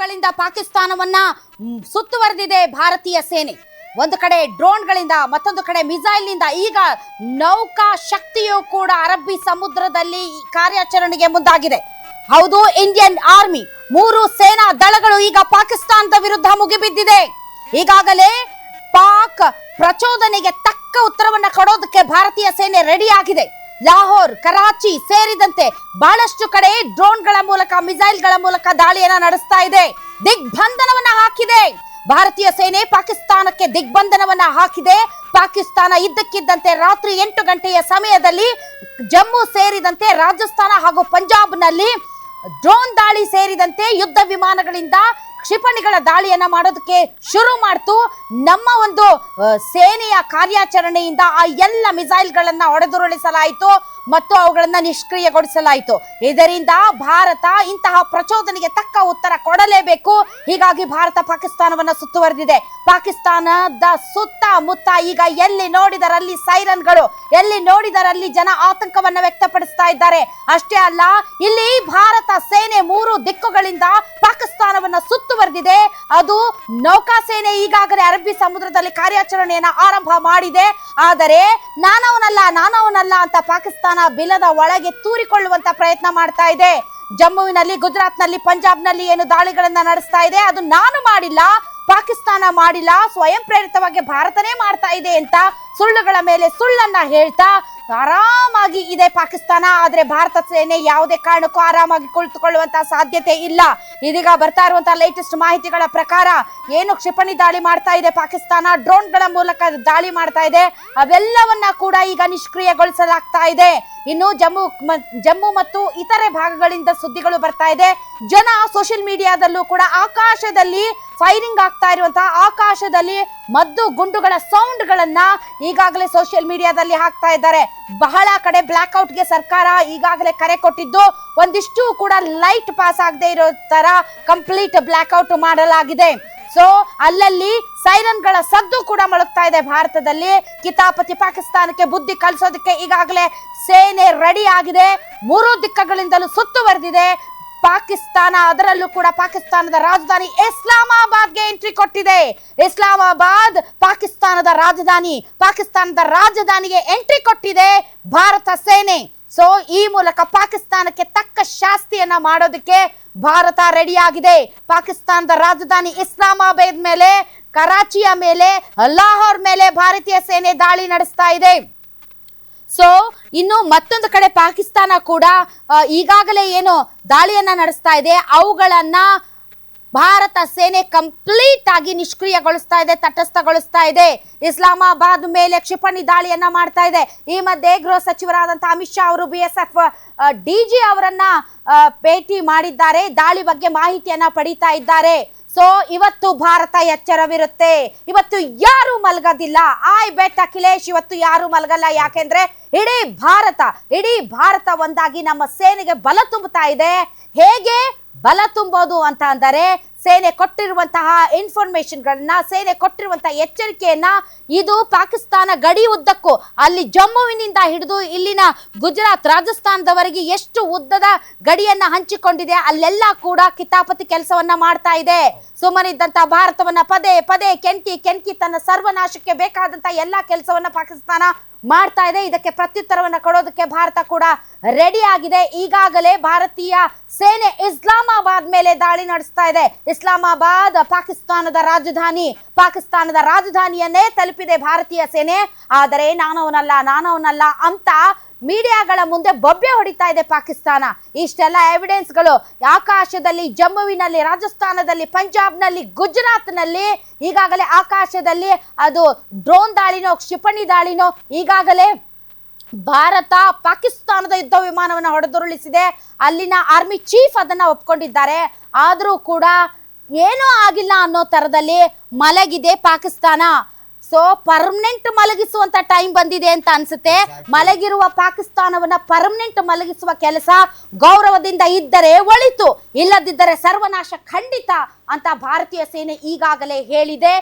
ದಿಕ್ಕುಗಳಿಂದ ಪಾಕಿಸ್ತಾನವನ್ನ ಸುತ್ತುವರೆದಿದೆ ಭಾರತೀಯ ಸೇನೆ. ಒಂದು ಕಡೆ ಡ್ರೋನ್ಗಳಿಂದ, ಮತ್ತೊಂದು ಕಡೆ ಮಿಸೈಲ್ನಿಂದ. ಈಗ ನೌಕಾ ಶಕ್ತಿಯು ಕೂಡ ಅರಬ್ಬಿ ಸಮುದ್ರದಲ್ಲಿ ಕಾರ್ಯಾಚರಣೆಗೆ ಮುಂದಾಗಿದೆ. ಹೌದು, ಇಂಡಿಯನ್ ಆರ್ಮಿ. ಮೂರು ಸೇನಾ ದಳಗಳು ಈಗ ಪಾಕಿಸ್ತಾನದ ವಿರುದ್ಧ ಮುಗಿಬಿದ್ದಿದೆ. ಈಗಾಗಲೇ ಪಾಕ್ ಪ್ರಚೋದನೆಗೆ ತಕ್ಕ ಉತ್ತರವನ್ನ ಕೊಡೋದಕ್ಕೆ ಭಾರತೀಯ ಸೇನೆ ರೆಡಿ ಆಗಿದೆ ಲಾಹೋರ್, ಕರಾಚಿ ಸೇರಿದಂತೆ ಬಹಳಷ್ಟು ಕಡೆ ಡ್ರೋನ್ಗಳ ಮೂಲಕ, ಮಿಸೈಲ್ಗಳ ಮೂಲಕ ದಾಳಿಯನ್ನ ನಡೆಸ್ತಾ ಇದೆ. ದಿಗ್ಬಂಧನವನ್ನ ಹಾಕಿದೆ. ಭಾರತೀಯ ಸೇನೆ ಪಾಕಿಸ್ತಾನಕ್ಕೆ ದಿಗ್ಬಂಧನವನ್ನ ಹಾಕಿದೆ. ಪಾಕಿಸ್ತಾನ ಇದ್ದಕ್ಕಿದ್ದಂತೆ ರಾತ್ರಿ ಎಂಟು ಗಂಟೆಯ ಸಮಯದಲ್ಲಿ ಜಮ್ಮು ಸೇರಿದಂತೆ ರಾಜಸ್ಥಾನ ಹಾಗೂ ಪಂಜಾಬ್ನಲ್ಲಿ ಡ್ರೋನ್ ದಾಳಿ ಸೇರಿದಂತೆ ಯುದ್ಧ ವಿಮಾನಗಳಿಂದ ಕ್ಷಿಪಣಿಗಳ ದಾಳಿಯನ್ನ ಮಾಡೋದಕ್ಕೆ ಶುರು ಮಾಡ್ತು. ನಮ್ಮ ಒಂದು ಸೇನೆಯ ಕಾರ್ಯಾಚರಣೆಯಿಂದ ಆ ಎಲ್ಲ ಮಿಸೈಲ್ಗಳನ್ನ ಹೊಡೆದುರುಳಿಸಲಾಯಿತು ಮತ್ತು ಅವುಗಳನ್ನ ನಿಷ್ಕ್ರಿಯಗೊಳಿಸಲಾಯಿತು. ಇದರಿಂದ ಭಾರತ ಇಂತಹ ಪ್ರಚೋದನೆಗೆ ತಕ್ಕ ಉತ್ತರ ಕೊಡಲೇಬೇಕು. ಹೀಗಾಗಿ ಭಾರತ ಪಾಕಿಸ್ತಾನವನ್ನ ಸುತ್ತುವರೆದಿದೆ. ಪಾಕಿಸ್ತಾನದ ಸುತ್ತಮುತ್ತ ಈಗ ಎಲ್ಲಿ ನೋಡಿದರಲ್ಲಿ ಸೈರನ್ಗಳು, ಎಲ್ಲಿ ನೋಡಿದರಲ್ಲಿ ಜನ ಆತಂಕವನ್ನ ವ್ಯಕ್ತಪಡಿಸ್ತಾ ಇದ್ದಾರೆ. ಅಷ್ಟೇ ಅಲ್ಲ, ಇಲ್ಲಿ ಭಾರತ ಸೇನೆ ಮೂರು ದಿಕ್ಕುಗಳಿಂದ ಪಾಕಿಸ್ತಾನವನ್ನ ಸುತ್ತುವರೆದಿದೆ ಅದು ನೌಕಾಸೇನೆ ಈಗಾಗಲೇ ಅರಬ್ಬಿ ಸಮುದ್ರದಲ್ಲಿ ಕಾರ್ಯಾಚರಣೆಯನ್ನ ಆರಂಭ ಮಾಡಿದೆ. ಆದರೆ ನಾನವನಲ್ಲ ನಾನವನಲ್ಲ ಅಂತ ಪಾಕಿಸ್ತಾನ ಬಿಲದ ಒಳಗೆ ತೂರಿಕೊಳ್ಳುವಂತ ಪ್ರಯತ್ನ ಮಾಡ್ತಾ ಇದೆ. ಜಮ್ಮುವಿನಲ್ಲಿ, ಗುಜರಾತ್ನಲ್ಲಿ, ಪಂಜಾಬ್ನಲ್ಲಿ ಏನು ದಾಳಿಗಳನ್ನ ನಡೆಸ್ತಾ ಇದೆ, ಅದು ನಾನು ಮಾಡಿಲ್ಲ, ಪಾಕಿಸ್ತಾನ ಮಾಡಿಲ್ಲ ಸ್ವಯಂ ಪ್ರೇರಿತವಾಗಿ ಭಾರತನೇ ಮಾಡ್ತಾ ಇದೆ ಅಂತ ಸುಳ್ಳುಗಳ ಮೇಲೆ ಸುಳ್ಳನ್ನ ಹೇಳ್ತಾ ಆರಾಮಾಗಿ ಇದೆ ಪಾಕಿಸ್ತಾನ. ಆದ್ರೆ ಭಾರತ ಸೇನೆ ಯಾವುದೇ ಕಾರಣಕ್ಕೂ ಆರಾಮಾಗಿ ಕುಳಿತುಕೊಳ್ಳುವಂತ ಸಾಧ್ಯತೆ ಇಲ್ಲ. ಇದೀಗ ಬರ್ತಾ ಇರುವಂತಹ ಲೇಟೆಸ್ಟ್ ಮಾಹಿತಿಗಳ ಪ್ರಕಾರ ಏನು ಕ್ಷಿಪಣಿ ದಾಳಿ ಮಾಡ್ತಾ ಇದೆ ಪಾಕಿಸ್ತಾನ? ಡ್ರೋನ್ಗಳ ಮೂಲಕ ದಾಳಿ ಮಾಡ್ತಾ ಇದೆ. ಅವೆಲ್ಲವನ್ನ ಕೂಡ ಈಗ ನಿಷ್ಕ್ರಿಯಗೊಳಿಸಲಾಗ್ತಾ ಇದೆ. ಇನ್ನು ಜಮ್ಮು ಜಮ್ಮು ಮತ್ತು ಇತರೆ ಭಾಗಗಳಿಂದ ಸುದ್ದಿಗಳು ಬರ್ತಾ ಇದೆ. ಜನ ಸೋಷಿಯಲ್ ಮೀಡಿಯಾದಲ್ಲೂ ಕೂಡ ಆಕಾಶದಲ್ಲಿ ಫೈರಿಂಗ್ ಆಗ್ತಾ ಇರುವಂತಹ ಆಕಾಶದಲ್ಲಿ ಮದ್ದು ಗುಂಡುಗಳ ಸೌಂಡ್ಗಳನ್ನ ಈಗಾಗಲೇ ಸೋಷಿಯಲ್ ಮೀಡಿಯಾದಲ್ಲಿ ಹಾಕ್ತಾ ಇದ್ದಾರೆ. ಬಹಳ ಕಡೆ ಬ್ಲಾಕ್ಗೆ ಸರ್ಕಾರ ಈಗಾಗಲೇ ಕರೆ ಕೊಟ್ಟಿದ್ದು, ಒಂದಿಷ್ಟು ಕೂಡ ಲೈಟ್ ಪಾಸ್ ಆಗದೆ ಇರೋ ತರ ಕಂಪ್ಲೀಟ್ ಬ್ಲಾಕ್ ಔಟ್ ಮಾಡಲಾಗಿದೆ. ಸೊ ಅಲ್ಲಲ್ಲಿ ಸೈರನ್ಗಳ ಸದ್ದು ಕೂಡ ಮೊಳಗ್ತಾ ಇದೆ ಭಾರತದಲ್ಲಿ. ಕಿತಾಪತಿ ಪಾಕಿಸ್ತಾನಕ್ಕೆ ಬುದ್ಧಿ ಕಲಿಸೋದಕ್ಕೆ ಈಗಾಗಲೇ ಸೇನೆ ರೆಡಿ ಆಗಿದೆ. ಮೂರು ದಿಕ್ಕಗಳಿಂದಲೂ ಸುತ್ತುವರೆದಿದೆ ಪಾಕಿಸ್ತಾನ, ಅದರಲ್ಲೂ ಕೂಡ ಪಾಕಿಸ್ತಾನದ ರಾಜಧಾನಿ ಇಸ್ಲಾಮಾಬಾದ್ಗೆ ಎಂಟ್ರಿ ಕೊಟ್ಟಿದೆ. ಇಸ್ಲಾಮಾಬಾದ್ ಪಾಕಿಸ್ತಾನದ ರಾಜಧಾನಿ, ಪಾಕಿಸ್ತಾನದ ರಾಜಧಾನಿಗೆ ಎಂಟ್ರಿ ಕೊಟ್ಟಿದೆ ಭಾರತ ಸೇನೆ. ಸೊ ಈ ಮೂಲಕ ಪಾಕಿಸ್ತಾನಕ್ಕೆ ತಕ್ಕ ಶಾಸ್ತಿಯನ್ನ ಮಾಡೋದಕ್ಕೆ ಭಾರತ ರೆಡಿಯಾಗಿದೆ. ಪಾಕಿಸ್ತಾನದ ರಾಜಧಾನಿ ಇಸ್ಲಾಮಾಬಾದ್ ಮೇಲೆ, ಕರಾಚಿಯ ಮೇಲೆ, ಲಾಹೋರ್ ಮೇಲೆ ಭಾರತೀಯ ಸೇನೆ ದಾಳಿ ನಡೆಸ್ತಾ ಇದೆ. ಸೊ ಇನ್ನು ಮತ್ತೊಂದು ಕಡೆ ಪಾಕಿಸ್ತಾನ ಕೂಡ ಈಗಾಗಲೇ ಏನು ದಾಳಿಯನ್ನ ನಡೆಸ್ತಾ ಇದೆ. ಅವುಗಳನ್ನ ಭಾರತ ಸೇನೆ ಕಂಪ್ಲೀಟ್ ಆಗಿ ನಿಷ್ಕ್ರಿಯಗೊಳಿಸ್ತಾ ಇದೆ ತಟಸ್ಥಗೊಳಿಸ್ತಾ ಇದೆ. ಇಸ್ಲಾಮಾಬಾದ್ ಮೇಲೆ ಕ್ಷಿಪಣಿ ದಾಳಿಯನ್ನ ಮಾಡ್ತಾ ಇದೆ. ಈ ಮಧ್ಯೆ ಗೃಹ ಸಚಿವರಾದಂತಹ ಅಮಿತ್ ಶಾ ಅವರು ಬಿ ಎಸ್ ಎಫ್ ಡಿಜಿ ಅವರನ್ನ ಆ, ಭೇಟಿ ಮಾಡಿದ್ದಾರೆ. ದಾಳಿ ಬಗ್ಗೆ ಮಾಹಿತಿಯನ್ನ ಪಡೀತಾ ಇದ್ದಾರೆ. ಸೊ ಇವತ್ತು ಭಾರತ ಎಚ್ಚರವಿರುತ್ತೆ. ಇವತ್ತು ಯಾರು ಮಲಗೋದಿಲ್ಲ. ಆಯ್ ಬೆಟ್ ಅಖಿಲೇಶ್ ಇವತ್ತು ಯಾರು ಮಲಗಲ್ಲ. ಯಾಕೆಂದ್ರೆ ಇಡೀ ಭಾರತ ಇಡೀ ಭಾರತ ಒಂದಾಗಿ ನಮ್ಮ ಸೇನೆಗೆ ಬಲ ತುಂಬುತ್ತಾ ಇದೆ. ಹೇಗೆ ಬಲ ತುಂಬೋದು ಅಂತ ಅಂದರೆ ಸೇನೆ ಕೊಟ್ಟಿರುವಂತಹ ಇನ್ಫಾರ್ಮೇಶನ್ಗಳನ್ನ ಸೇನೆ ಕೊಟ್ಟಿರುವಂತಹ ಎಚ್ಚರಿಕೆಯನ್ನ ಇದು ಪಾಕಿಸ್ತಾನ ಗಡಿ ಉದ್ದಕ್ಕೂ, ಅಲ್ಲಿ ಜಮ್ಮುವಿನಿಂದ ಹಿಡಿದು ಇಲ್ಲಿನ ಗುಜರಾತ್, ರಾಜಸ್ಥಾನದವರೆಗೆ ಎಷ್ಟು ಉದ್ದದ ಗಡಿಯನ್ನ ಹಂಚಿಕೊಂಡಿದೆ, ಅಲ್ಲೆಲ್ಲ ಕೂಡ ಕಿತಾಪತಿ ಕೆಲಸವನ್ನ ಮಾಡ್ತಾ ಇದೆ. ಸುಮ್ಮನಿದ್ದಂತಹ ಭಾರತವನ್ನ ಪದೇ ಪದೇ ಕೆಂಕಿ ಕೆಂಕಿ ತನ್ನ ಸರ್ವನಾಶಕ್ಕೆ ಬೇಕಾದಂತ ಎಲ್ಲಾ ಕೆಲಸವನ್ನ ಪಾಕಿಸ್ತಾನ ಮಾಡ್ತಾ ಇದೆ. ಇದಕ್ಕೆ ಪ್ರತ್ಯುತ್ತರವನ್ನ ಕೊಡೋದಕ್ಕೆ ಭಾರತ ಕೂಡ ರೆಡಿ ಆಗಿದೆ. ಈಗಾಗಲೇ ಭಾರತೀಯ ಸೇನೆ ಇಸ್ಲಾಮಾಬಾದ್ ಮೇಲೆ ದಾಳಿ ನಡೆಸ್ತಾ ಇದೆ. ಇಸ್ಲಾಮಾಬಾದ್, ಪಾಕಿಸ್ತಾನದ ರಾಜಧಾನಿ, ಪಾಕಿಸ್ತಾನದ ರಾಜಧಾನಿಯನ್ನೇ ತಲುಪಿದೆ ಭಾರತೀಯ ಸೇನೆ. ಆದರೆ ನಾನವನಲ್ಲ ನಾನವನಲ್ಲ ಅಂತ ಮೀಡಿಯಾಗಳ ಮುಂದೆ ಬೊಬ್ಬೆ ಹೊಡಿತಾ ಇದೆ ಪಾಕಿಸ್ತಾನ. ಇಷ್ಟೆಲ್ಲ ಎವಿಡೆನ್ಸ್ಗಳು ಆಕಾಶದಲ್ಲಿ, ಜಮ್ಮುವಿನಲ್ಲಿ, ರಾಜಸ್ಥಾನದಲ್ಲಿ, ಪಂಜಾಬ್ನಲ್ಲಿ, ಗುಜರಾತ್ನಲ್ಲಿ, ಈಗಾಗಲೇ ಆಕಾಶದಲ್ಲಿ ಅದು ಡ್ರೋನ್ ದಾಳಿನೋ, ಕ್ಷಿಪಣಿ ದಾಳಿನೋ, ಈಗಾಗಲೇ ಭಾರತ ಪಾಕಿಸ್ತಾನದ ಯುದ್ಧ ವಿಮಾನವನ್ನು ಹೊಡೆದುರುಳಿಸಿದೆ. ಅಲ್ಲಿನ ಆರ್ಮಿ ಚೀಫ್ ಅದನ್ನು ಒಪ್ಕೊಂಡಿದ್ದಾರೆ. ಆದರೂ ಕೂಡ ಏನೂ ಆಗಿಲ್ಲ ಅನ್ನೋ ತರದಲ್ಲಿ ಮಲಗಿದೆ ಪಾಕಿಸ್ತಾನ. ಸೊ ಪರ್ಮನೆಂಟ್ ಮಲಗಿಸುವಂತ ಟೈಮ್ ಬಂದಿದೆ ಅಂತ ಅನ್ಸುತ್ತೆ. ಮಲಗಿರುವ ಪಾಕಿಸ್ತಾನವನ್ನ ಪರ್ಮನೆಂಟ್ ಮಲಗಿಸುವ ಕೆಲಸ ಗೌರವದಿಂದ ಇದ್ದರೆ ಒಳಿತು. ಇಲ್ಲದಿದ್ದರೆ ಸರ್ವನಾಶ ಖಂಡಿತ ಅಂತ ಭಾರತೀಯ ಸೇನೆ ಈಗಾಗಲೇ ಹೇಳಿದೆ.